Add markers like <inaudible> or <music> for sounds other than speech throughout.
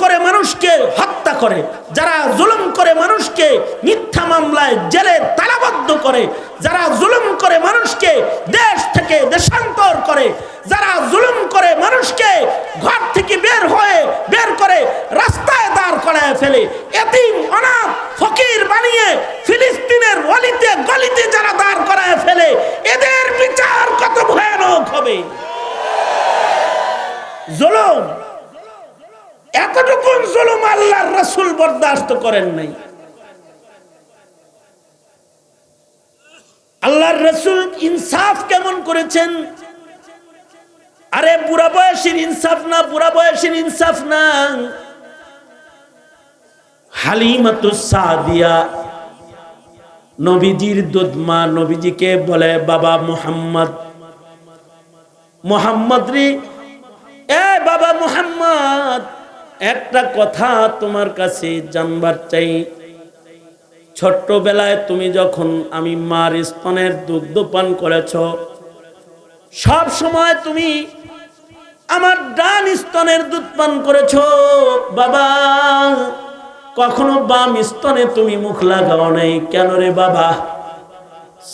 করে মানুষকে হত্যা করে, যারা জুলুম করে মানুষকে মিথ্যা মামলায় জেলে তালাবদ্ধ করে, যারা জুলুম করে মানুষকে দেশ থেকে দেশান্তর করে, যারা জুলুম করে মানুষকে ঘর থেকে বের হয়ে, বের করে রাস্তায় দাঁড় করায় ফেলে, এতিম, অনাথ, ফকির বানিয়ে ফিলিস্তিনের অলিতে গলিতে যারা দাঁড় করায় ফেলে, এদের বিচার কত ভয়ানক হবে? জুলুম এতটুকু জুলুম আল্লাহর রাসূল বরদাস্ত করেন নাই। আল্লাহর রসুল ইনসাফ কেমন করেছেন? আরে বুড়া বয়সের ইনসাফ না, বুড়া বয়সের ইনসাফ না। হালিমাতুস সাদিয়া, নবীজির দুধমা, নবীজিকে বলে, বাবা মুহাম্মদ, মোহাম্মদ রে, এ বাবা মুহাম্মদ একটা কথা তোমার কাছে জানবার চাই। ছোট্টবেলায় তুমি যখন আমি মার স্তনের দুগ্ধ পান করেছ, সব সময় তুমি আমার ডান স্তনের দুধ পান করেছ। বাবা, কখনো বাম স্তনে তুমি মুখ লাগাও নাই। কেন রে বাবা?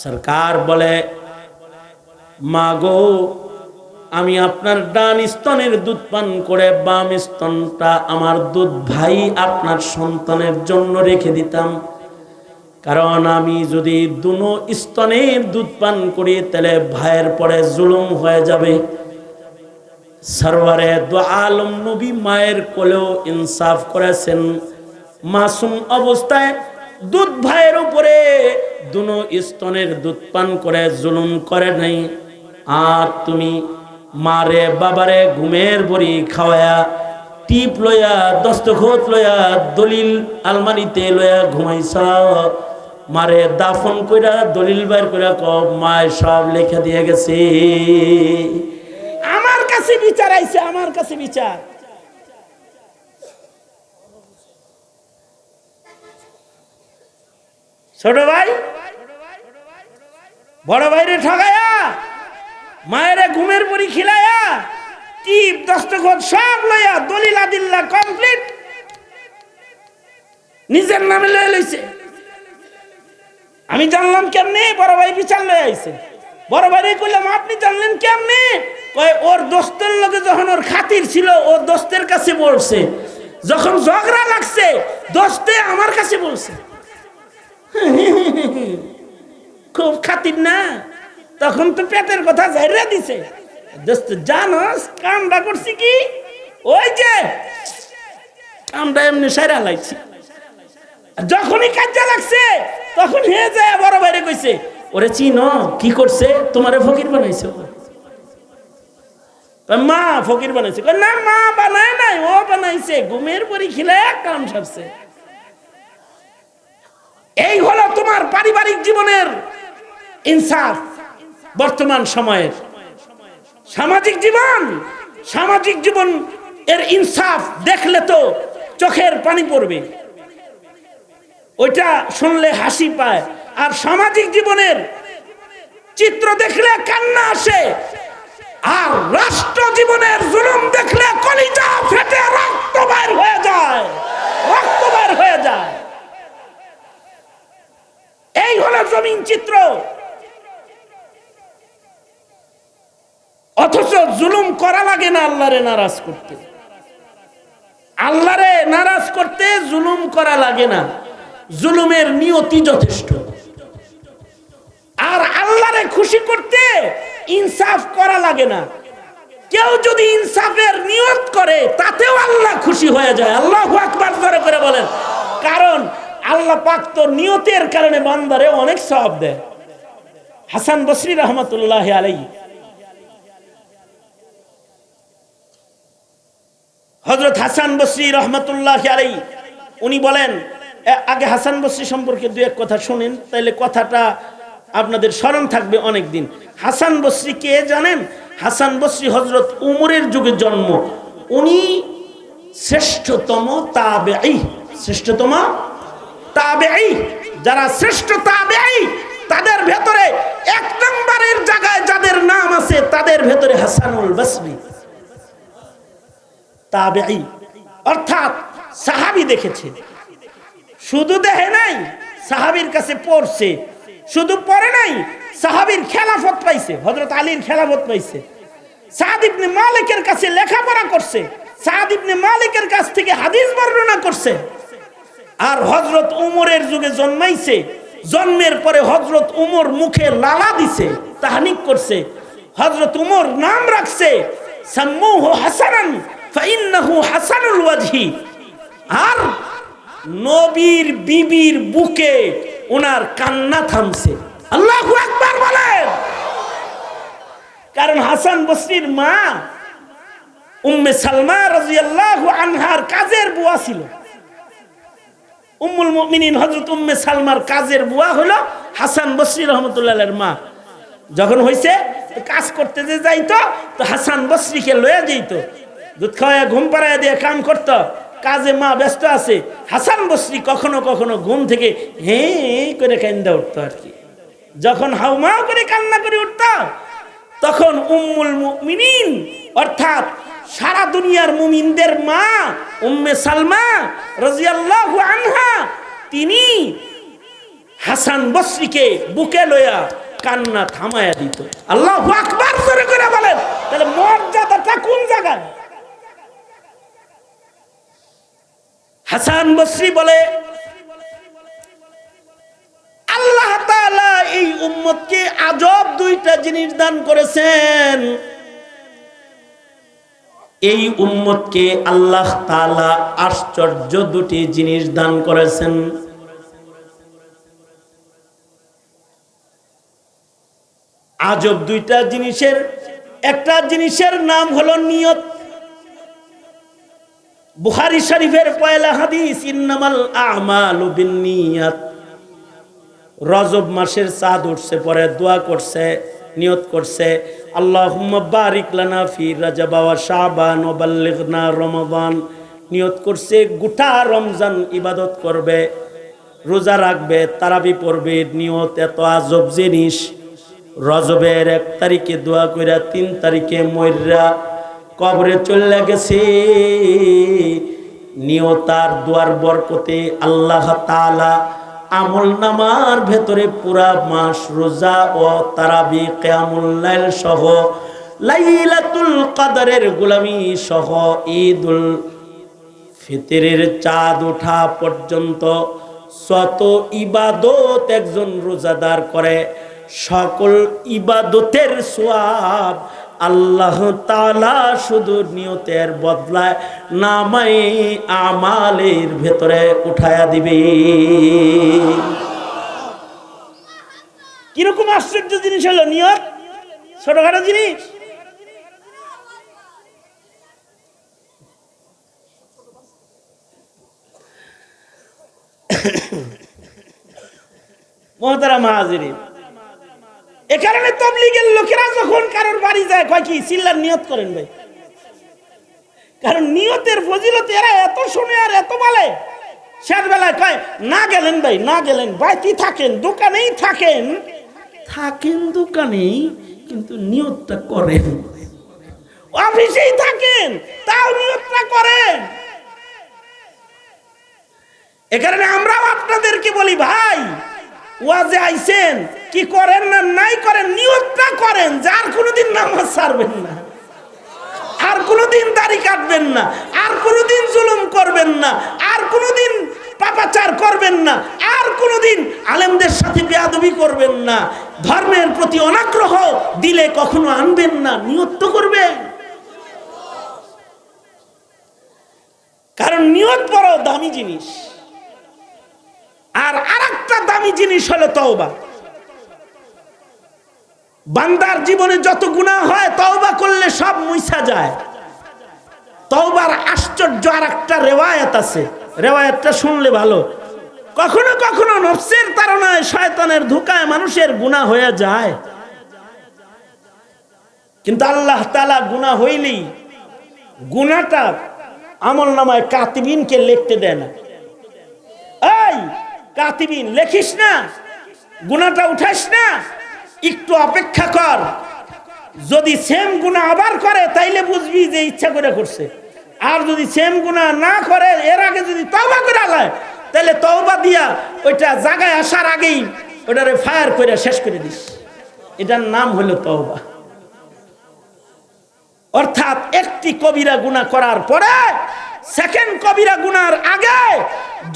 সরকার বলে, মা গো আমি আপনার ডান স্তনের দুধ পান করে বাম স্তনটা আমার দুধ ভাই আপনার সন্তানের জন্য রেখে দিতাম। কারণ আমি যদি দুনো স্তনের দুধ পান করি, তাহলে ভাইয়ের পরে জুলুম হয়ে যাবে। সরওয়ারে দু আলম নবী মায়ের কোলেও ইনসাফ করেছেন। মাসুম অবস্থায় দুধ ভাইয়ের উপরে দুনো স্তনের দুধ পান করে জুলুম করে নাই। আর তুমি মারে বাবারে ঘুমের বড়ি খাওয়ায়া টিপ লয়া দস্তখত লয়া দলিল আলমারিতে লয়া ঘুমাইছ মারে দাফন কইরা দলিল বাইর কইরা ক মায় সব লেখা দিয়ে গেছে আমার কাছে বিচার আইছে আমার কাছে বিচার ছোট ভাই বড় ভাইরে ঠগায়া মায়ের ঘুমের পরি খিলায়া, টিপ, দস্তখত সব লইয়া দলিল আদিল্লা কমপ্লিট নিজের নামে লয়ে লইছে। আমি জানলাম কেমনে? বড় ভাই বিচার লয়ে আইছে। বড় ভাই কইলাম, আপনি জানলেন কেমনে? কয়, ওর দোস্তের লগে যখন ওর খাতির ছিল ওর দোস্তের কাছে বলছে। যখন ঝগড়া লাগছে, দোস্তে আমার কাছে বলছে। <laughs> খুব খাতির না? তখন তো পেটের কথা জাইরা দিছে। দোস্ত জানোস কামটা করছি কি? ওই যে কামটা এমনি সাইরা লাগছি। যখনই কাজা লাগছে, তখন হে যায় বড় বাইরে কইছে, ওরে চিনো, কি করছে? তোমারে ফকির বানাইছে মা ফকির বানাইছে। না, মা বানায় নাই, ও বানাইছে। ঘুমের পরি খিলে কাম সারছে। এই হলো তোমার পারিবারিক জীবনের ইনসাফ। বর্তমান সময়ের। সামাজিক জীবন সামাজিক জীবন এর ইনসাফ দেখলে তো চোখের পানি পড়বে। ওইটা শুনলে হাসি পায়। আর সামাজিক জীবনের চিত্র দেখলে কান্না আসে। আর রাষ্ট্র জীবনের জুলুম দেখলে কলিজা ফেটে রক্ত বাইর হয়ে যায়। রক্ত বাইর হয়ে যায়। এই হলো জমিন চিত্র। অথচ জুলুম করা লাগে না আল্লাহরে নারাজ করতে। আল্লাহরে নারাজ করতে জুলুম করা লাগে না। জুলুমের নিয়তি যথেষ্ট। আর আল্লাহরে খুশি করতে ইনসাফ করা লাগে না। কেউ যদি ইনসাফের নিয়ত করে, তাতেও আল্লাহ খুশি হয়ে যায়। আল্লাহ আকবার ধরে করে বলেন। কারণ আল্লাহ পাক তো নিয়তের কারণে বান্দারে অনেক সব দেয়। হাসান বসরি রহমতুল্লাহ আলাই হজরত হাসান বসরি রহমতুল্লাহ আলাই উনি বলেন আগে হাসান বসরি সম্পর্কে দু এক কথা শুনেন, তাইলে কথাটা আপনাদের স্মরণ থাকবে অনেক দিন হাসান বসরি কে জানেন? হাসান বসরি হজরত উমরের যুগে জন্ম। উনি শ্রেষ্ঠতম তাবেঈ। শ্রেষ্ঠতম তাবেঈ। যারা শ্রেষ্ঠ তাবেঈ, তাদের ভেতরে এক নম্বরের জায়গায় যাদের নাম আছে, তাদের ভেতরে হাসানুল বসরি। তাবেঈ, অর্থাৎ সাহাবি দেখেছে। শুধু দেখে নাই, সাহাবির কাছে পড়ছে। শুধু পড়ে নাই, সাহাবির খেলাফত পাইছে হজরত আলীর খেলাফত পাইছে। সাদ ইবনে মালিকের কাছে লেখাপড়া করছে, সাদ ইবনে মালিকের কাছ থেকে হাদিস বর্ণনা করছে। আর হজরত উমরের যুগে জন্মাইছে, জন্মের পরে হজরত উমর মুখে লালা দিছে, তাহানিক করছে। হজরত উমর নাম রাখছে, সাম্মুহু হাসানান ফাইন্নাহু হাসানুল ওয়াজহি। আর নবীর বিবির বুকে ওনার কান্না থামছে। আল্লাহু আকবার বলেন। কারণ হাসান বসরির মা উম্মে সালমা রাদিয়াল্লাহু আনহার কাজের বুয়া ছিল। উম্মুল মুমিনিন হযরত উম্মে সালমার কাজের বুয়া হলো হাসান বসরি রহমতুল্লাহের মা। যখন হইছে কাজ করতে যে যাইতো, তো হাসান বসরিকে লয়ে যেত দুধ খাওয়া ঘুম পাড়ায় দিয়ে কাম করত। কাজে মা ব্যস্ত আছে। হাসান বসরি কখনো কখনো ঘুম থেকে হে করে কান্দা উঠতো আর কি। যখন হাউমা করে কান্না করে উঠত, তখন উম্মুল মুমিনিন, অর্থাৎ সারা দুনিয়ার মুমিনদের মা, উম্মে সালমা রাজিয়াল্লাহু আনহা, তিনি হাসান বসরিকে বুকে লয়া কান্না থামায়া দিত। আল্লাহ আকবার করে করে বলেন, তাহলে মর্যাদাটা কোন জায়গায়? হাসান বসরি বলে, আল্লাহ এই উম্মতকে আজব দুইটা জিনিস দান করেছেন। এই উম্মতকে আল্লাহ তাআলা আশ্চর্য দুটি জিনিস দান করেছেন। আজব দুইটা জিনিসের, একটা জিনিসের নাম হলো নিয়ত। বুখারী শরীফের পয়লা হাদিস, ইন্নামাল আমালু বিন্নিয়াত। রজব মাসের চাঁদ উঠছে, পরে দোয়া করছে, নিয়ত করছে। আল্লাহুম্মা বারিক লানা ফি রাজাব ওয়া শাবান ওয়া বাল্লিগনা রমাদান। নিয়ত করছে, গোটা রমজান ইবাদত করবে, রোজা রাখবে, তারাবি পড়বে, নিয়ত এত আজব জিনিস। রজবের এক তারিখে দোয়া কইরা তিন তারিখে ময়রা কবরে চলে গেছে। নিয়তার দুয়ার বরকতে আল্লাহ তাআলা আমল নামার ভেতরে পুরা মাস রোজা ও তারাবি, কেয়ামুল লাইল সহ, লাইলাতুল কাদারের গোলামি সহ ঈদুল ফিতরের চাঁদ ওঠা পর্যন্ত শত ইবাদত একজন রোজাদার করে। সকল ইবাদতের সোয়াব আল্লাহ তালা শুধু নিয়তের বদলায় নামাই আমালের ভেতরে উঠায়া দিবে। কীরকম আশ্চর্য জিনিস হলো নিয়ত? ছোটখাটো জিনিস? <coughs> মহতারা মাহাজিরিন এ কারণে তবলিগের লোকেরা যখন কারোর বাড়ি যায় কয় কি চিল্লার নিয়ত করেন ভাই। কারণ নিয়তের ফজিলত এরা এত শুনে আর এত বলে। শেষ বেলায় কয় না গেলেন ভাই না গেলেন বাড়িতে থাকেন দোকানেই থাকেন। থাকেন দোকানেই কিন্তু নিয়তটা করেন। অফিসেই থাকেন তাও নিয়তটা করেন। এ কারণে আমরাও আপনাদেরকে বলি ভাই ওয়াজে আইছেন, কি করেন না নাই করেন নিয়তটা করেন যার কোনোদিন নামাজ ছাড়বেন না। আর কোনোদিন দাড়ি কাটবেন না, আর কোনোদিন জুলুম করবেন না, আর কোনোদিন পাপাচার করবেন না, আর কোনোদিন আলেমদের সাথে বেয়াদবি করবেন না। ধর্মের প্রতি অনাগ্রহ দিলে কখনো আনবেন না, নিয়ত তো করবেন। কারণ নিয়ত বড় দামি জিনিস। আর আরেকটা দামি জিনিস হলো তওবা। বান্দার জীবনে যত গুনাহ হয়, তওবা করলে সব মুইসা যায়। তওবার আশ্চর্য আর একটা রেওয়ায়াত আছে। রেওয়ায়াতটা শুনলে ভালো। কখনো কখনো নফসের তাড়নায় শয়তানের ধোকায় মানুষের গুনাহ হয়ে যায়। কিন্তু আল্লাহ তাআলা গুনাহ হইলেই গুনাহটা আমল নামায় কাতিবিনকে লিখতে দেয় না। কাতিবিন, লেখিস না গুনাটা উঠাস না, একটু অপেক্ষা কর। যদি সেম গুণা আবার করে, তাইলে বুঝবি যে ইচ্ছা করে করছে। আর যদি সেম গুণা না করে, এর আগে যদি তওবা করে আলায় তাহলে তওবা দিয়া ওইটা জায়গায় আসার আগেই ওটারে ফায়ার করে শেষ করে দিস। এটার নাম হলো তওবা। অর্থাৎ একটি কবিরা গুণা করার পরে সেকেন্ড কবিরা গুনার আগে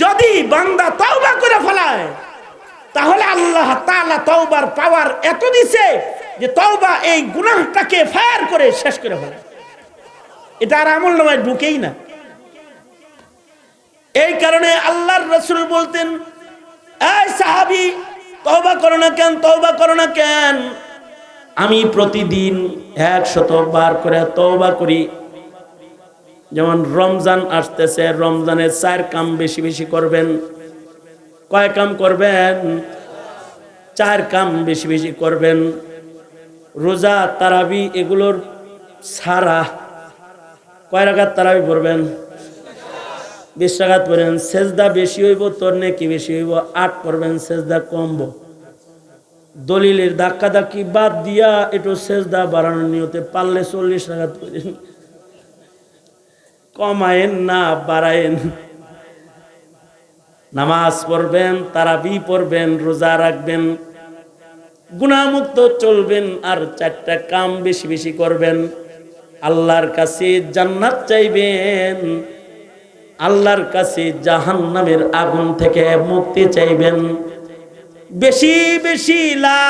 যদি বান্দা তওবা করে ফেলায়, তাহলে আল্লাহ তাআলা তওবার পাওয়ার এত দিছে যে তওবা এই গুনাহটাকে ফায়ার করে শেষ করে ফেলায় এটা আর আমল নামায় ঢুকেই না। এই কারণে আল্লাহর রসুল বলতেন, এই সাহাবি, তওবা করো না কেন, তওবা করো না কেন? আমি প্রতিদিন একশত বার করে তওবা করি। যেমন রমজান আসতেছে রমজানের চার কাম বেশি বেশি করবেন। কয় কাম করবেন? চার কাম বেশি বেশি করবেন। রোজা, তারাবি এগুলোর সারা কয় রাখাত তারাবি পড়বেন? বিশ টাকাত পড়বেন। সেজদা বেশি হইব, তোর নাকি বেশি হইব, আট পড়বেন, সেজদা কমবো। দলিলের ধাক্কা ধাক্কি বাদ দিয়া একটু সেজদা বাড়ানোর নিয়তে পারলে চল্লিশ টাকা করেন কমায়েন না, বাড়ায়েন। নামাজ পড়বেন, তারাবি পড়বেন, রোজা রাখবেন গুণামুক্ত চলবেন, আর চারটা কাম বেশি বেশি করবেন। আল্লাহর কাছে জান্নাত চাইবেন, আল্লাহর কাছে জাহান্নামের আগুন থেকে মুক্তি চাইবেন। বেশি বেশি লা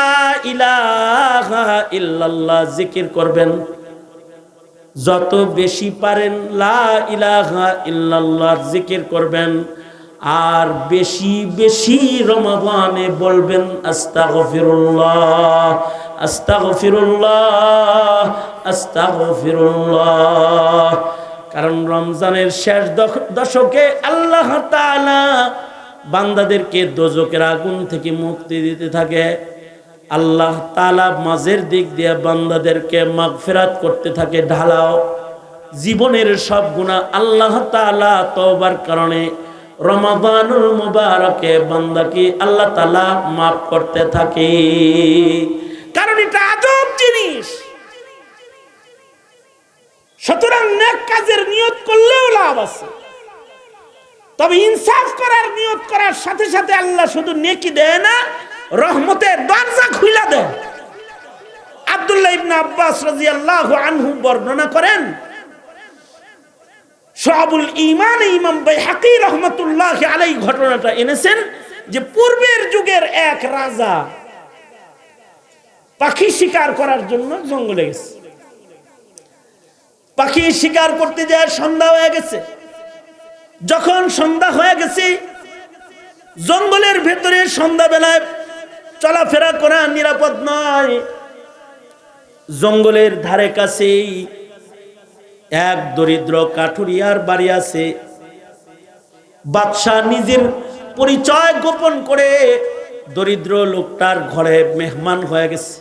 ইলাহা ইল্লাল্লাহ জিকির করবেন। যত বেশি পারেন, লা ইলাহা ইল্লাল্লাহ জিকির করবেন। আর বেশি বেশি রমাদানে বলবেন, আস্তাগফিরুল্লাহ আস্তাগফিরুল্লাহ আস্তাগফিরুল্লাহ। কারণ রমজানের শেষ দশ- দশকে আল্লাহ তাআলা বান্দাদেরকে দোজকের আগুন থেকে মুক্তি দিতে থাকে। আল্লাহ তালা মাঝের দিক দিয়ে বান্দাদেরকে মাগফিরাত করতে থাকে, ঢালাও। জীবনের সব গুণা আল্লাহ তালা তওবার কারণে রমাদানুল মুবারকে বান্দাকে আল্লাহ তালা মাফ করতে থাকে। কারণ এটা আজব জিনিস। সুতরাং কাজের নিয়ত করলেও লাভ আছে। তবে ইনসাফ করার নিয়ত করার সাথে সাথে আল্লাহ শুধু নেকি দেয় না রহমতের দরজা খুইলা দেয় আব্দুল্লাহ ইবনে আব্বাস রাদিয়াল্লাহু আনহু বর্ণনা করেন, সহাবুল ইমান ইমাম বাইহাকি রহমতুল্লাহ আলাই ঘটনাটা এনেছেন যে পূর্বের যুগের এক রাজা পাখি শিকার করার জন্য জঙ্গলে গেছে। পাখি শিকার করতে যায় সন্ধ্যা হয়ে গেছে। যখন সন্ধ্যা হয়ে গেছে, জঙ্গলের ভেতরে সন্ধ্যাবেলায় চলাফেরা করা নিরাপদ নয়। জঙ্গলের ধারে কাছেই এক দরিদ্র কাঠুরিয়ার বাড়ি আছে। বাদশাহ নিজের পরিচয় গোপন করে দরিদ্র লোকটার ঘরে মেহমান হয়ে গেছে।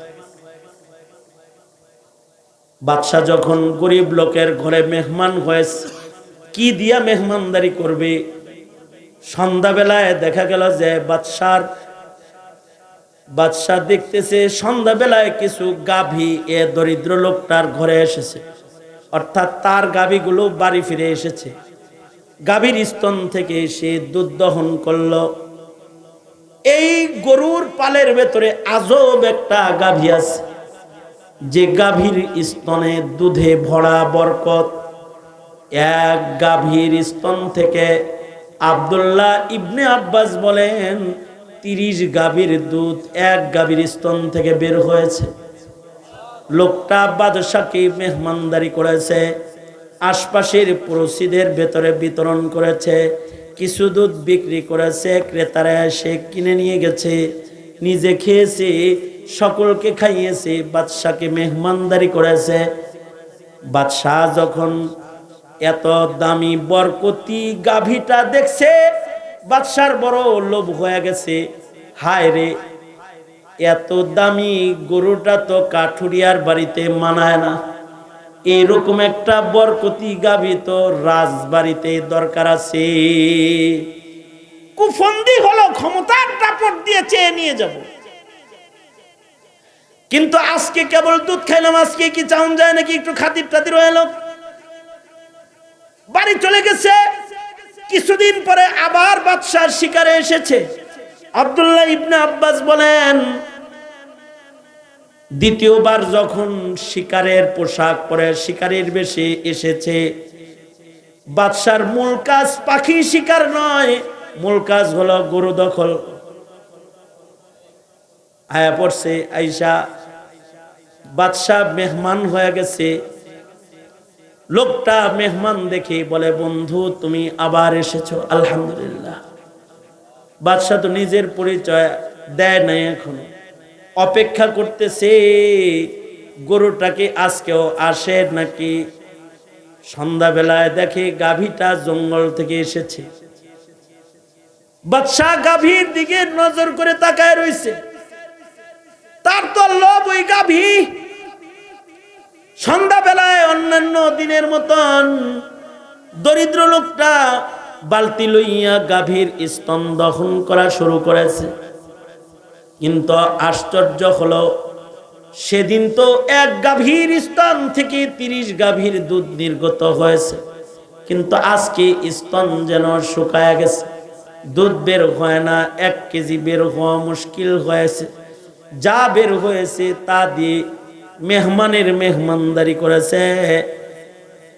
বাদশাহ যখন গরিব লোকের ঘরে মেহমান হয়েছে, কি দিয়া মেহমানদারি করবে? সন্ধ্যাবেলায় দেখা গেল যে বাদশার বাদশাহ দেখতেছে, সন্ধ্যাবেলায় কিছু গাভী এ দরিদ্র লোকটার ঘরে এসেছে। অর্থাৎ তার গাভীগুলো বাড়ি ফিরে এসেছে। গাভীর স্তন থেকে সে দুধ দহন করল। এই গরুর পালের ভেতরে আজব একটা গাভী আছে। যে গাভীর স্তনে দুধে ভরা বরকত, এক গাভীর স্তন থেকে আব্দুল্লাহ ইবনে আব্বাস বলেন তিরিশ গাভীর দুধ এক গাভীর স্তন থেকে বের হয়েছে। লোকটা বাদশাকে মেহমানদারি করেছে, আশপাশের প্রসিদের ভেতরে বিতরণ করেছে, কিছু দুধ বিক্রি করেছে, ক্রেতারা এসে কিনে নিয়ে গেছে, নিজে খেয়েছে, সকলকে খাইয়েছে, বাদশাকে মেহমানদারি করেছে। বাদশাহ যখন এত দামি বরকতি গাভীটা দেখছে বাদশার বড় লোভ হয়ে গেছে। হায় রে, এত দামি গরুটা তো কাঠুরিয়ার বাড়িতে মানায় না। এরকম একটা বরকতি গাভী তো রাজবাড়িতে দরকার আছে। কুফন্দি হলো ক্ষমতার দাপট দিয়ে চেয়ে নিয়ে যাব। কিন্তু আজকে কেবল দুধ খাইলাম, আজকে কি চাউন যায় নাকি একটু খাতির টাতির হয়ে বাড়ি চলে গেছে। কিছুদিন পরে আবার বাদশার শিকারে এসেছে। আব্দুল্লাহ ইবনে আব্বাস বলেন, দ্বিতীয়বার যখন শিকারের পোশাক পরে শিকারের বেশে এসেছে, বাদশার মূল কাজ পাখি শিকার নয়, মূল কাজ হলো গরু দখল। আয়া পড়ছে আইসা বাদশাহ মেহমান হয়ে গেছে লোকটা মেহমান দেখে বলে, বন্ধু, তুমি আবার এসেছ। আলহামদুলিল্লাহ। বাদশাহ তো নিজের পরিচয় দেয় নাই এখনও। অপেক্ষা করতেছে, গরুটাকে আজকেও আসে নাকি? সন্ধ্যাবেলায় দেখে গাভীটা জঙ্গল থেকে এসেছে। বাদশাহ গাভীর দিকে নজর করে তাকায় রইছে। তার তো লোভ ওই গাভী। সন্ধ্যাবেলায় অন্যান্য দিনের মতন দরিদ্র লোকটা বালতি লইয়া গাভীর স্তন দহন করা শুরু করেছে। কিন্তু আশ্চর্য হলো, সেদিন তো এক গাভীর স্তন থেকে তিরিশ গাভীর দুধ নির্গত হয়েছে। কিন্তু আজকে স্তন যেন শুকায় গেছে। দুধ বের হয় না, এক কেজি বের হওয়া মুশকিল হয়েছে। যা বের হয়েছে তা দিয়ে মেহমানের মেহমানদারি করেছে।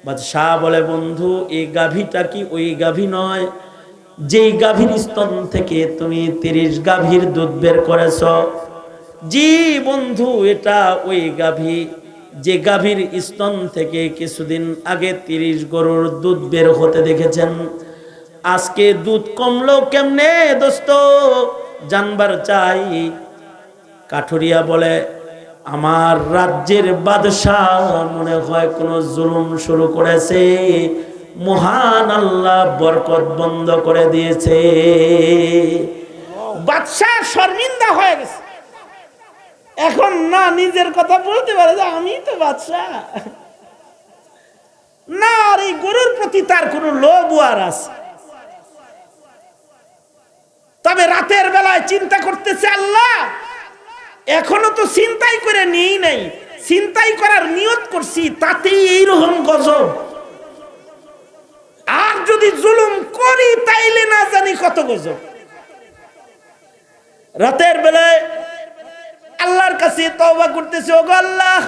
বাদশাহ বলে, বন্ধু, এই গাভীটা কি ওই গাভী নয়? যেই গাভীর স্তন থেকে তুমি তিরিশ গাভীর দুধ বের করেছ। জি, বন্ধু, এটা ওই গাভী। যে গাভীর স্তন থেকে কিছুদিন আগে তিরিশ গরুর দুধ বের হতে দেখেছেন। আজকে দুধ কমলো কেমনে, দোস্ত? জানবার চাই। কাঠুরিয়া বলে আমার রাজ্যের বাদশাহ মনে হয় কোনো জুলুম শুরু করেছে। মহান আল্লাহ বরকত বন্ধ করে দিয়েছে। বাদশাহ শর্মিন্দা হয়ে গেছে। এখন না নিজের কথা বলতে পারে যে আমি তো বাদশাহ। না, আর এই গরুর প্রতি তার কোনো লোভ আর আছে। তবে রাতের বেলায় চিন্তা করতেছে আল্লাহ এখনও তো চিন্তাই করে নিই নাই। চিন্তাই করার নিয়ত করছি, তাতেই এইরকম গজব। আর যদি জুলুম করি, তাইলে না জানি কত গজব। রাতের বেলায় আল্লাহর কাছে তওবা করতেছে, ওগো আল্লাহ,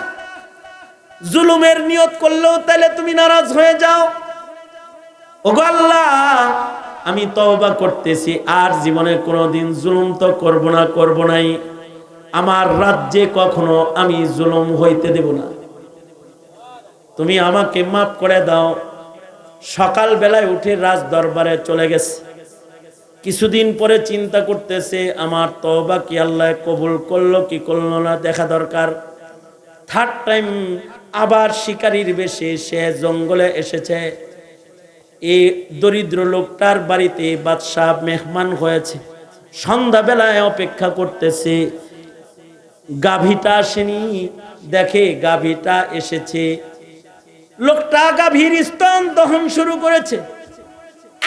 জুলুমের নিয়ত করলেও তাহলে তুমি নারাজ হয়ে যাও। ওগো আল্লাহ, আমি তওবা করতেছি, আর জীবনে কোনোদিন জুলুম তো করব না, করব নাই। আমার রাজ্যে কখনো আমি জুলুম হইতে দেব না। তুমি আমাকে মাফ করে দাও। সকাল বেলায় উঠে রাজ দরবারে চলে গেছে। কিছুদিন পরে চিন্তা করতেছে, আমার তবা কি আল্লাহ কবুল করল, কি করল না, দেখা দরকার। থার্ড টাইম আবার শিকারীর বেশে সে জঙ্গলে এসেছে। এই দরিদ্র লোকটার বাড়িতে বাদশাহ মেহমান হয়েছে। সন্ধ্যাবেলায় অপেক্ষা করতেছে। গাভীটা আসেনি। দেখে গাভীটা এসেছে। লোকটা গাভীর স্তন দহন শুরু করেছে।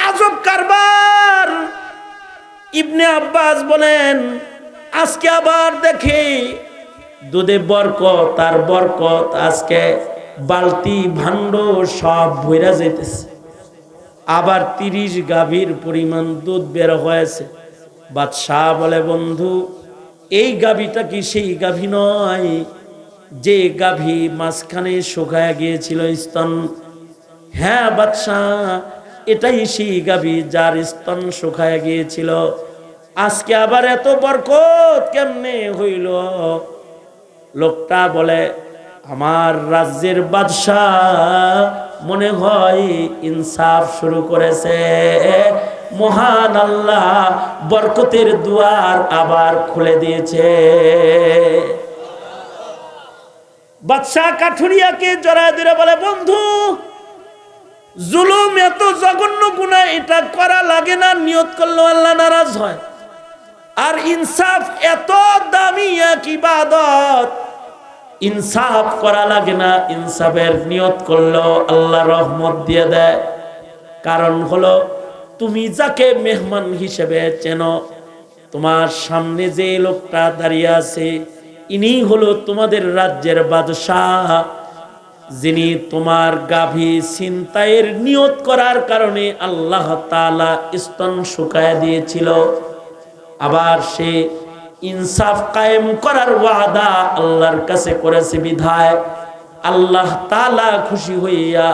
আজব কারবার। ইবনে আব্বাস বলেন, আজকে আবার দেখে দুধে বরকত তার বরকত আজকে বালতি, ভাণ্ড সব ভইরা যেতেছে আবার তিরিশ গাভীর পরিমাণ দুধ বের হয়েছে। বাদশাহ বলে, বন্ধু এই গাভীটা কি সেই গাভী নয়? যে গাভী মাঝখানে শুকায় গিয়েছিল স্তন। হ্যাঁ বাদশাহ, এটাই সেই গাভী যার স্তন শুকায় গিয়েছিল। আজকে আবার এত বরকত কেমনে হইল? লোকটা বলে, আমার রাজ্যের বাদশাহ, মনে হয় ইনসাফ শুরু করেছে। মহান আল্লাহ বরকতের দুয়ার আবার খুলে দিয়েছে। বাদশাহ কাঠুরিয়াকে জড়ায় দিলে বলে, বন্ধু, জুলুম এত জঘন্য গুণা এটা করা লাগে না, নিয়ত করল আল্লাহ নারাজ হয়। আর ইনসাফ এত দামি এক ইবাদত, ইনসাফ করা লাগে না, ইনসাফের নিয়ত করল আল্লাহ রহমত দিয়ে দেয়। কারণ হলো তুমি যাকে মেহমান হিসেবে চেনো, তোমার সামনে যে লোকটা দাঁড়িয়ে আছে, ইনি হলো তোমাদের রাজ্যের বাদশাহ, যিনি তোমার গাভী ছিনতাইয়ের নিয়ত করার কারণে আল্লাহ তালা স্তন শুকায় দিয়েছিল। আবার সে ইনসাফ কায়েম করার ওয়াদা আল্লাহর কাছে করেছে বিধায় আল্লাহ তালা খুশি হইয়া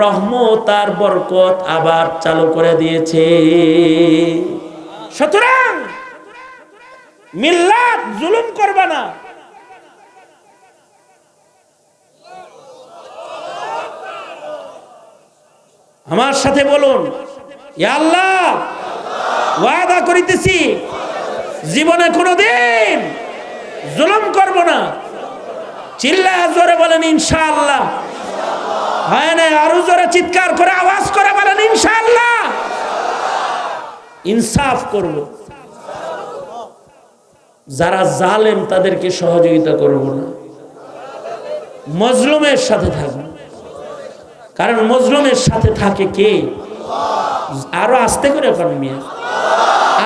রহমত আর বরকত আবার চালু করে দিয়েছে। সুতরাং মিল্লাত জুলুম করবা না। আমার সাথে বলুন আল্লাহ, ওয়াদা করিতেছি, জীবনে কোনোদিন জুলুম করব না। চিল্লা জোরে বলেন, ইনশাআল্লাহ। হয় না আরও জোরে চিৎকার করে আওয়াজ করে বলেন, ইনশাআল্লাহ। ইনসাফ করব। যারা জালেম, তাদেরকে সহযোগিতা করব না। মজলুমের সাথে থাকব। কারণ মজলুমের সাথে থাকে কে? আরও আস্তে করে পারেন মিয়া।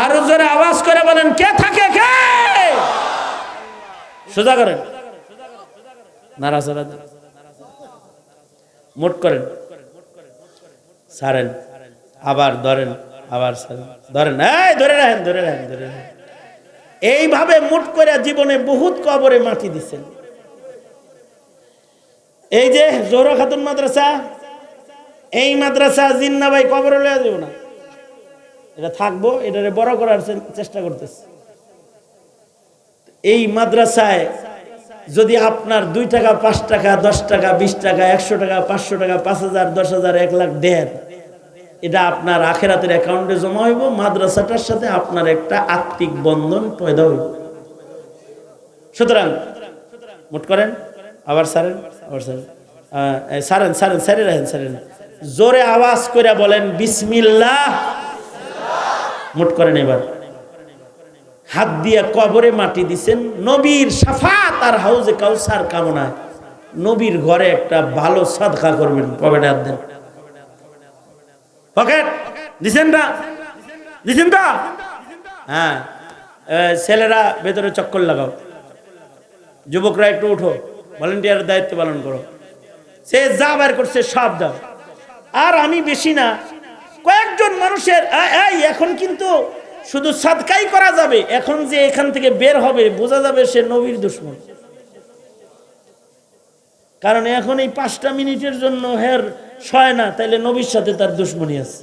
আরও জোরে আওয়াজ করে বলেন, কে থাকে কে? সোজা করেন। নারাজরা মোট করেন। সারেন। আবার ধরেন আবার ধরেন, এই ধরে রাখেন ধরে রাখেন ধরে রাখেন। এইভাবে মুট করে জীবনে বহুত কবরে মাটি দিচ্ছেন এই যে জোহরা খাতুন মাদ্রাসা, এই মাদ্রাসা জিন্না ভাই কবরে লয়ে যাব না। এটা থাকব, এটারে বড় করার চেষ্টা করতেছে। এই মাদ্রাসায় যদি আপনার দুই টাকা, পাঁচ টাকা, দশ টাকা, বিশ টাকা, একশো টাকা, পাঁচশো টাকা, পাঁচ হাজার, দশ হাজার, এক লাখ দেন, এটা আপনার আখেরাতের অ্যাকাউন্টে জমা হইব, মাদ্রাসাটার সাথে আপনার একটা আত্মিক বন্ধন পয়দা হইব। সুতরাং, মোট করেন? আবার সারেন? আবার সারেন। সারেন সারেন, সারে রাখেন, সারেন। জোরে আওয়াজ করে বলেন, বিসমিল্লাহ। মোট করেন এবার। হাত দিয়া কবরে মাটি দিছেন, নবীর সাফাত আর হাউজে কাউসার কামনায় নবীর ঘরে একটা ভালো সাদকা করবেন পকেটে হাত দেন? পকেট, দিছেন না? দিছেন তো? হ্যাঁ ছেলেরা ভেতরে চক্কর লাগাও। যুবকরা একটু উঠো ভলেন্টিয়ার দায়িত্ব পালন করো। সে যা বের করছে সব দাও। আর আমি বেশি না, কয়েকজন মানুষের এই, এখন কিন্তু শুধু সাদকাই করা যাবে, এখন যে এখান থেকে বের হবে, বোঝা যাবে সে নবীর দুশ্মন। কারণ এখন এই পাঁচটা মিনিটের জন্য হের সয় না, তাইলে নবীর সাথে তার দুশ্মনী আছে।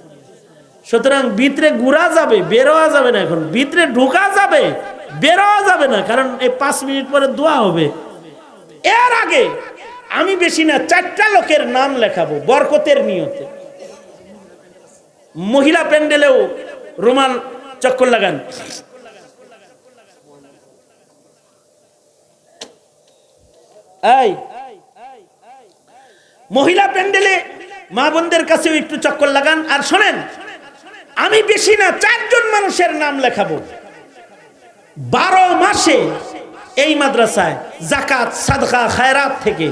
সুতরাং ভিতরে ঘুরা যাবে, বেরোয়া যাবে না এখন। ভিতরে ঢোকা যাবে, বেরোয়া যাবে না, কারণ এই পাঁচ মিনিট পরে দোয়া হবে। এর আগে আমি বেশি না, চারটা লোকের নাম লেখাবো, বরকতের নিয়তে। মহিলা প্যান্ডেলেও রুমাল চক্কর লাগান। মহিলা প্যান্ডেলে মা বোনদের কাছেও একটু চক্কর লাগান। আর শোনেন, আমি বেশি না, চারজন মানুষের নাম লেখাবো। বারো মাসে এই মাদ্রাসায় জাকাত, সাদকা, খায়রাত থেকে